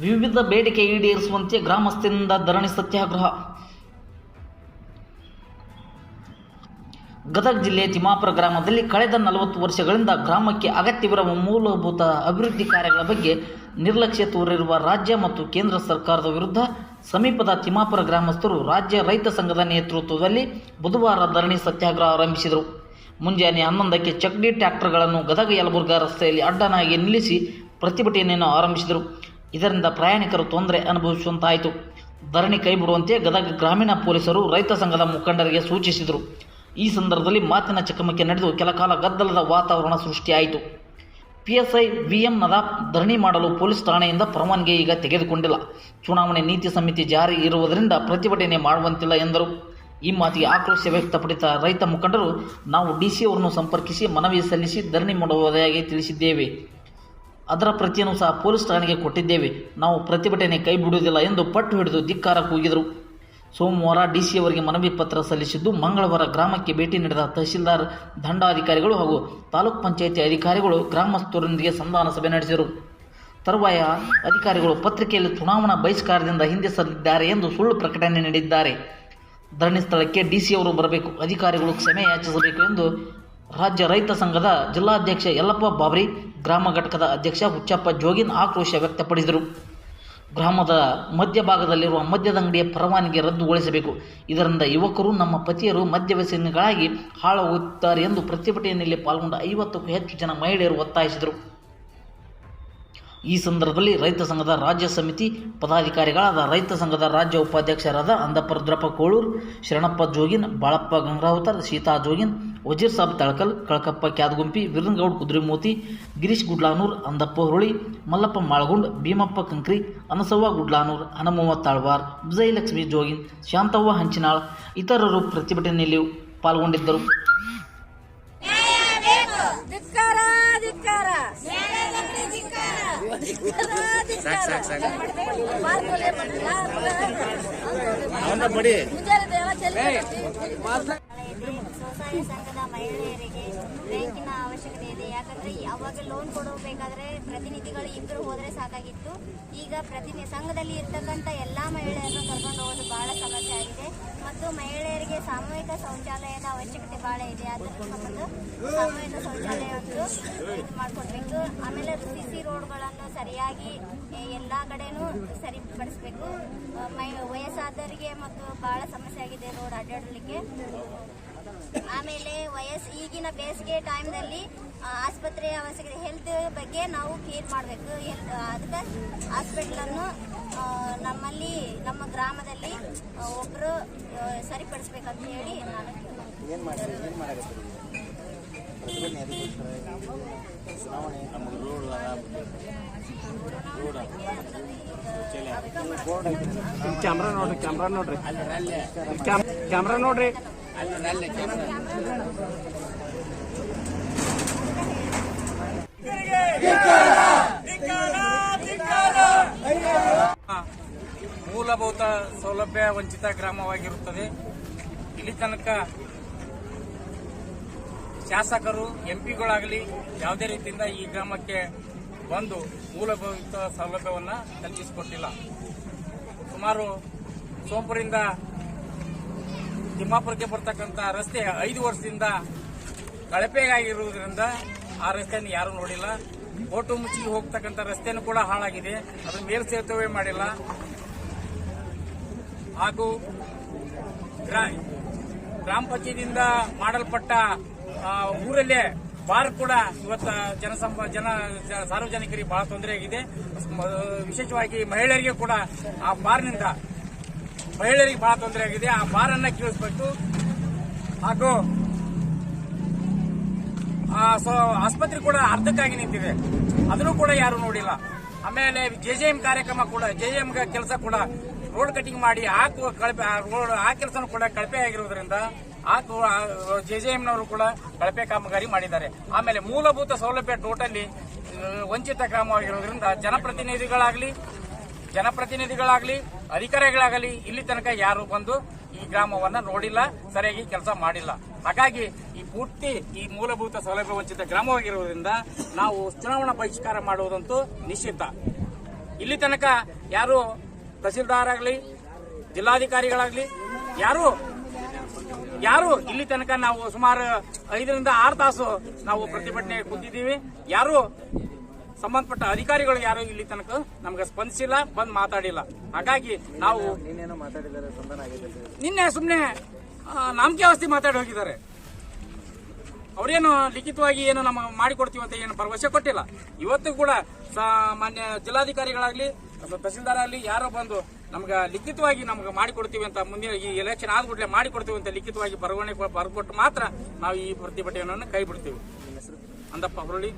ವಿವಿಧ ಬೇಡಿಕೆ ಈಡೇರಿಸುವಂತೆ ಗ್ರಾಮಸ್ಥರಿಂದ ಧರಣಿ ಸತ್ಯಾಗ್ರಹ. ಗದಗ ಜಿಲ್ಲೆಯ ತಿಮಾಪುರ ಗ್ರಾಮದಲ್ಲಿ ಕಳೆದ ನಲವತ್ತು ವರ್ಷಗಳಿಂದ ಗ್ರಾಮಕ್ಕೆ ಅಗತ್ಯವಿರುವ ಮೂಲಭೂತ ಅಭಿವೃದ್ಧಿ ಕಾರ್ಯಗಳ ಬಗ್ಗೆ ನಿರ್ಲಕ್ಷ್ಯ ತೋರಿರುವ ರಾಜ್ಯ ಮತ್ತು ಕೇಂದ್ರ ಸರ್ಕಾರದ ವಿರುದ್ಧ ಸಮೀಪದ ತಿಮಾಪುರ ಗ್ರಾಮಸ್ಥರು ರಾಜ್ಯ ರೈತ ಸಂಘದ ನೇತೃತ್ವದಲ್ಲಿ ಬುಧವಾರ ಧರಣಿ ಸತ್ಯಾಗ್ರಹ ಆರಂಭಿಸಿದರು. ಮುಂಜಾನೆ ಹನ್ನೊಂದಕ್ಕೆ ಚಕ್ಡಿ ಟ್ರ್ಯಾಕ್ಟರ್ಗಳನ್ನು ಗದಗ ಯಲಬುರ್ಗಾ ರಸ್ತೆಯಲ್ಲಿ ಅಡ್ಡನಾಗಿ ನಿಲ್ಲಿಸಿ ಪ್ರತಿಭಟನೆಯನ್ನು ಆರಂಭಿಸಿದರು. ಇದರಿಂದ ಪ್ರಯಾಣಿಕರು ತೊಂದರೆ ಅನುಭವಿಸುವಂತಾಯಿತು. ಧರಣಿ ಕೈಬಿಡುವಂತೆ ಗದಗ ಗ್ರಾಮೀಣ ಪೊಲೀಸರು ರೈತ ಸಂಘದ ಮುಖಂಡರಿಗೆ ಸೂಚಿಸಿದರು. ಈ ಸಂದರ್ಭದಲ್ಲಿ ಮಾತಿನ ಚಕಮಕಿ ನಡೆದು ಕೆಲಕಾಲ ಗದ್ದಲದ ವಾತಾವರಣ ಸೃಷ್ಟಿಯಾಯಿತು. ಪಿಎಸ್ಐ ವಿಎಂ ನದಾಫ್ ಧರಣಿ ಮಾಡಲು ಪೊಲೀಸ್ ಠಾಣೆಯಿಂದ ಪರವಾನಗಿ ಈಗ ತೆಗೆದುಕೊಂಡಿಲ್ಲ. ಚುನಾವಣೆ ನೀತಿ ಸಮಿತಿ ಜಾರಿ ಇರುವುದರಿಂದ ಪ್ರತಿಭಟನೆ ಮಾಡುವಂತಿಲ್ಲ ಎಂದರು. ಈ ಮಾತಿಗೆ ಆಕ್ರೋಶ ವ್ಯಕ್ತಪಡಿಸಿದ ರೈತ ಮುಖಂಡರು, ನಾವು ಡಿಸಿ ಅವರನ್ನು ಸಂಪರ್ಕಿಸಿ ಮನವಿ ಸಲ್ಲಿಸಿ ಧರಣಿ ಮಾಡುವುದಾಗಿ ತಿಳಿಸಿದ್ದೇವೆ. ಅದರ ಪ್ರತಿಯನ್ನು ಸಹ ಪೊಲೀಸ್ ಠಾಣೆಗೆ ಕೊಟ್ಟಿದ್ದೇವೆ. ನಾವು ಪ್ರತಿಭಟನೆ ಕೈ ಬಿಡುವುದಿಲ್ಲ ಎಂದು ಪಟ್ಟು ಹಿಡಿದು ಧಿಕ್ಕಾರ ಕೂಗಿದರು. ಸೋಮವಾರ ಡಿಸಿ ಅವರಿಗೆ ಮನವಿ ಪತ್ರ ಸಲ್ಲಿಸಿದ್ದು, ಮಂಗಳವಾರ ಗ್ರಾಮಕ್ಕೆ ಭೇಟಿ ನೀಡಿದ ತಹಶೀಲ್ದಾರ್, ದಂಡಾಧಿಕಾರಿಗಳು ಹಾಗೂ ತಾಲೂಕ್ ಪಂಚಾಯಿತಿ ಅಧಿಕಾರಿಗಳು ಗ್ರಾಮಸ್ಥರೊಂದಿಗೆ ಸಂಧಾನ ಸಭೆ ನಡೆಸಿದರು. ತರುವಾಯ ಅಧಿಕಾರಿಗಳು ಪತ್ರಿಕೆಯಲ್ಲಿ ಚುನಾವಣಾ ಬಹಿಷ್ಕಾರದಿಂದ ಹಿಂದೆ ಸರಿದಿದ್ದಾರೆ ಎಂದು ಸುಳ್ಳು ಪ್ರಕಟಣೆ ನೀಡಿದ್ದಾರೆ. ಧರಣಿ ಸ್ಥಳಕ್ಕೆ ಡಿಸಿ ಅವರು ಬರಬೇಕು, ಅಧಿಕಾರಿಗಳು ಕ್ಷಮೆ ಯಾಚಿಸಬೇಕು ಎಂದು ರಾಜ್ಯ ರೈತ ಸಂಘದ ಜಿಲ್ಲಾಧ್ಯಕ್ಷ ಯಲ್ಲಪ್ಪ ಬಾಬ್ರಿ ಗ್ರಾಮ ಘಟಕದ ಅಧ್ಯಕ್ಷ ಹುಚ್ಚಪ್ಪ ಜೋಗಿನ್ ಆಕ್ರೋಶ ವ್ಯಕ್ತಪಡಿಸಿದರು. ಗ್ರಾಮದ ಮಧ್ಯಭಾಗದಲ್ಲಿರುವ ಮದ್ಯದ ಅಂಗಡಿಯ ಪರವಾನಗಿ ರದ್ದುಗೊಳಿಸಬೇಕು ಇದರಿಂದ ಯುವಕರು ನಮ್ಮ ಪತಿಯರು ಮದ್ಯ ವ್ಯಸನಿಗಳಾಗಿ ಹಾಳಾಗುತ್ತಾರೆ ಎಂದು ಪ್ರತಿಭಟನೆಯಲ್ಲಿ ಪಾಲ್ಗೊಂಡ ಐವತ್ತಕ್ಕೂ ಹೆಚ್ಚು ಜನ ಮಹಿಳೆಯರು ಒತ್ತಾಯಿಸಿದರು. ಈ ಸಂದರ್ಭದಲ್ಲಿ ರೈತ ಸಂಘದ ರಾಜ್ಯ ಸಮಿತಿ ಪದಾಧಿಕಾರಿಗಳಾದ ರೈತ ಸಂಘದ ರಾಜ್ಯ ಉಪಾಧ್ಯಕ್ಷರಾದ ಅಂದಪ್ಪ ರುದ್ರಪ್ಪ ಕೋಳೂರ್, ಶರಣಪ್ಪ ಜೋಗಿನ್, ಬಾಳಪ್ಪ ಗಂಗಾವತರ್, ಸೀತಾ ಜೋಗಿನ್ ವಜೀರ್ ಸಾಬ್ ತಳಕಲ್ ಕಳಕಪ್ಪ ಕ್ಯಾದಗುಂಪಿ ವೀರನಗೌಡ್ ಕುದುರೆಮೋತಿ ಗಿರೀಶ್ ಗುಡ್ಲಾನೂರ್ ಅಂದಪ್ಪ ಹುರುಳಿ ಮಲ್ಲಪ್ಪ ಮಾಳಗುಂಡ್ ಭೀಮಪ್ಪ ಕಂಕ್ರಿ ಅನಸವ್ವ ಗುಡ್ಲಾನೂರ್ ಹನುಮವ್ವ ತಾಳ್ವಾರ್ ವಿಜಯಲಕ್ಷ್ಮಿ ಜೋಗಿನ್ ಶಾಂತವ್ವ ಹಂಚಿನಾಳ್ ಇತರರು ಪ್ರತಿಭಟನೆಯಲ್ಲಿ ಪಾಲ್ಗೊಂಡಿದ್ದರು. ಧಿಕ್ಕಾರ ಸ್ವಸಹಾಯ ಸಂಘದ ಮಹಿಳೆಯರಿಗೆ ಬ್ಯಾಂಕಿನ ಅವಶ್ಯಕತೆ ಇದೆ. ಯಾಕಂದ್ರೆ ಅವಾಗ ಲೋನ್ ಕೊಡಬೇಕಾದ್ರೆ ಪ್ರತಿನಿಧಿಗಳು ಇಬ್ಬರು ಹೋದ್ರೆ ಸಾಕಾಗಿತ್ತು. ಈಗ ಪ್ರತಿನಿ ಸಂಘದಲ್ಲಿ ಇರ್ತಕ್ಕಂಥ ಎಲ್ಲಾ ಮಹಿಳೆಯರನ್ನು ಕರ್ಕೊಂಡು ಹೋಗೋದು ಬಹಳ ಸಮಸ್ಯೆ ಆಗಿದೆ. ಮತ್ತು ಮಹಿಳೆಯರಿಗೆ ಸಾಮೂಹಿಕ ಶೌಚಾಲಯದ ಅವಶ್ಯಕತೆ ಬಹಳ ಇದೆ. ಅದರ ಸಂಬಂಧ ಸಾಮೂಹಿಕ ಶೌಚಾಲಯ ಒಂದು ಇದು ಮಾಡಿಕೊಡ್ಬೇಕು. ಆಮೇಲೆ ಸಿಸಿ ರೋಡ್ಗಳನ್ನು ಸರಿಯಾಗಿ ಎಲ್ಲ ಕಡೆನೂ ಸರಿಪಡಿಸ್ಬೇಕು. ವಯಸ್ಸಾದವರಿಗೆ ಮತ್ತು ಬಹಳ ಸಮಸ್ಯೆ ಆಗಿದೆ ರೋಡ್ ಅಡ್ಡಾಡಲಿಕ್ಕೆ. ಆಮೇಲೆ ವಯಸ್ಸು ಈಗಿನ ಬೇಸಿಗೆ ಟೈಮ್ನಲ್ಲಿ ಆಸ್ಪತ್ರೆ ಅವಶ್ಯಕತೆ ಹೆಲ್ತ್ ಬಗ್ಗೆ ನಾವು ಕೇರ್ ಮಾಡಬೇಕು. ಹೆಲ್ತ್ ಅದಕ್ಕೆ ಹಾಸ್ಪಿಟ್ಲನ್ನು ನಮ್ಮಲ್ಲಿ ನಮ್ಮ ಗ್ರಾಮದಲ್ಲಿ ಒಬ್ಬರು ಸರಿಪಡಿಸ್ಬೇಕಂತ ಹೇಳಿ ನಾನು ಕ್ಯಾಮ್ರಾ ನೋಡ್ರಿ ಕ್ಯಾಮ್ರಾ ನೋಡ್ರಿ. ಕ್ಯಾಮ್ರಾ ನೋಡ್ರಿ. ಮೂಲಭೂತ ಸೌಲಭ್ಯ ವಂಚಿತ ಗ್ರಾಮವಾಗಿರುತ್ತದೆ. ಇಲ್ಲಿ ತನಕ ಶಾಸಕರು, ಎಂಪಿಗಳಾಗಲಿ ಯಾವುದೇ ರೀತಿಯಿಂದ ಈ ಗ್ರಾಮಕ್ಕೆ ಬಂದು ಮೂಲಭೂತ ಸೌಲಭ್ಯವನ್ನು ಕಲ್ಪಿಸಿಕೊಟ್ಟಿಲ್ಲ. ಸುಮಾರು ಸೋಂಪುರಿಂದ ತಿಮ್ಮಾಪುರಕ್ಕೆ ಬರ್ತಕ್ಕಂತ ರಸ್ತೆ ಐದು ವರ್ಷದಿಂದ ಕಳಪೆಗಾಗಿರುವುದರಿಂದ ಆ ರಸ್ತೆಯನ್ನು ಯಾರು ನೋಡಿಲ್ಲ. ಬೋಟು ಮುಚ್ಚಿ ಹೋಗ್ತಕ್ಕಂಥ ರಸ್ತೆಯನ್ನು ಕೂಡ ಹಾಳಾಗಿದೆ. ಅದರ ಮೇಲ್ಸೇತುವೆ ಮಾಡಿಲ್ಲ. ಹಾಗೂ ಗ್ರಾ- ಗ್ರಾಮ ಪಂಚಾಯತಿಯಿಂದ ಮಾಡಲ್ಪಟ್ಟ ಊರಲ್ಲೇ ಬಾರ್ ಕೂಡ ಇವತ್ತ ಜನಸಂಪ ಜನ ಸಾರ್ವಜನಿಕರಿಗೆ ಬಹಳ ತೊಂದರೆಯಾಗಿದೆ ವಿಶೇಷವಾಗಿ ಮಹಿಳೆಯರಿಗೆ ಕೂಡ ಆ ಬಾರ್ನಿಂದ ಮಹಿಳೆಯರಿಗೆ ಬಹಳ ತೊಂದರೆ ಆಗಿದೆ. ಆ ಬಾರನ್ನ ಕೀಳಿಸಬೇಕು ಹಾಗೂ ಆಸ್ಪತ್ರೆ ಕೂಡ ಅರ್ಧಕ್ಕಾಗಿ ನಿಂತಿದೆ. ಅದನ್ನು ಕೂಡ ಯಾರು ನೋಡಿಲ್ಲ. ಆಮೇಲೆ ಜೆಜೆಎಂ ಕಾರ್ಯಕ್ರಮ ಕೂಡ, ಜೆಜೆಎಂ ಕೆಲಸ ಕೂಡ ರೋಡ್ ಕಟಿಂಗ್ ಮಾಡಿ ಆ ಕಳಪೆ ರೋಡ್, ಆ ಕೆಲಸ ಕೂಡ ಕಳಪೆ ಆಗಿರುವುದರಿಂದ ಆ, ಜೆಜೆಎಂನವರು ಕೂಡ ಕಳಪೆ ಕಾಮಗಾರಿ ಮಾಡಿದ್ದಾರೆ. ಆಮೇಲೆ ಮೂಲಭೂತ ಸೌಲಭ್ಯ ಟೋಟಲಿ ವಂಚಿತ ಕ್ರಮವಾಗಿರುವುದರಿಂದ ಜನಪ್ರತಿನಿಧಿಗಳಾಗಲಿ ಜನಪ್ರತಿನಿಧಿಗಳಾಗಲಿ, ಅಧಿಕಾರಿಗಳಾಗಲಿ ಇಲ್ಲಿ ತನಕ ಯಾರು ಬಂದು ಈ ಗ್ರಾಮವನ್ನ ನೋಡಿಲ್ಲ, ಸರಿಯಾಗಿ ಕೆಲಸ ಮಾಡಿಲ್ಲ. ಹಾಗಾಗಿ ಈ ಪೂರ್ತಿ ಈ ಮೂಲಭೂತ ಸೌಲಭ್ಯ ವಂಚಿತ ಗ್ರಾಮವಾಗಿರುವುದರಿಂದ ನಾವು ಚುನಾವಣಾ ಬಹಿಷ್ಕಾರ ಮಾಡುವುದಂತೂ ನಿಶ್ಚಿತ. ಇಲ್ಲಿ ತನಕ ಯಾರು ತಹಸೀಲ್ದಾರ್ ಆಗಲಿ ಜಿಲ್ಲಾಧಿಕಾರಿಗಳಾಗಲಿ, ಯಾರು ಯಾರು ಇಲ್ಲಿ ತನಕ ನಾವು ಸುಮಾರು ಐದರಿಂದ ಆರು ತಾಸು ನಾವು ಪ್ರತಿಭಟನೆ ಕೂತಿದ್ದೀವಿ. ಯಾರು ಸಂಬಂಧಪಟ್ಟ ಅಧಿಕಾರಿಗಳು ಯಾರು ಇಲ್ಲಿ ತನಕ ನಮ್ಗೆ ಸ್ಪಂದಿಸಿಲ್ಲ ಬಂದ್ ಮಾತಾಡಿಲ್ಲ. ಹಾಗಾಗಿ ನಾವು ನೀನೇನೋ ಸುಮ್ಮನೆ ನಾಮಕೆ ಅವಸ್ಥೆ ಮಾತಾಡಿ ಹೋಗಿದ್ದಾರೆ. ಅವರೇನು ಲಿಖಿತವಾಗಿ ಏನು ನಮ್ಮ ಮಾಡಿಕೊಡ್ತೀವಿ ಅಂತ ಏನು ಭರವಸೆ ಕೊಟ್ಟಿಲ್ಲ. ಇವತ್ತು ಕೂಡ ಮಾನ್ಯ ಜಿಲ್ಲಾಧಿಕಾರಿಗಳಾಗ್ಲಿ ಅಥವಾ ತಹಸೀಲ್ದಾರ್ ಆಗಲಿ ಯಾರೋ ಬಂದು ನಮ್ಗೆ ಲಿಖಿತವಾಗಿ ನಮ್ಗೆ ಮಾಡಿಕೊಡ್ತೀವಿ ಅಂತ ಮುಂದಿನ ಈ ಎಲೆಕ್ಷನ್ ಆದ್ಬಿಟ್ಲೆ ಮಾಡಿಕೊಡ್ತೀವಿ ಅಂತ ಲಿಖಿತವಾಗಿ ಬರವಣಿಗೆ ಬರ್ಕೊಟ್ಟು ಮಾತ್ರ ನಾವು ಈ ಪ್ರತಿಭಟನೆಯನ್ನು ಕೈ ಬಿಡ್ತೀವಿ ಅಂದಪ್ಪ ಹುರುಳಿ.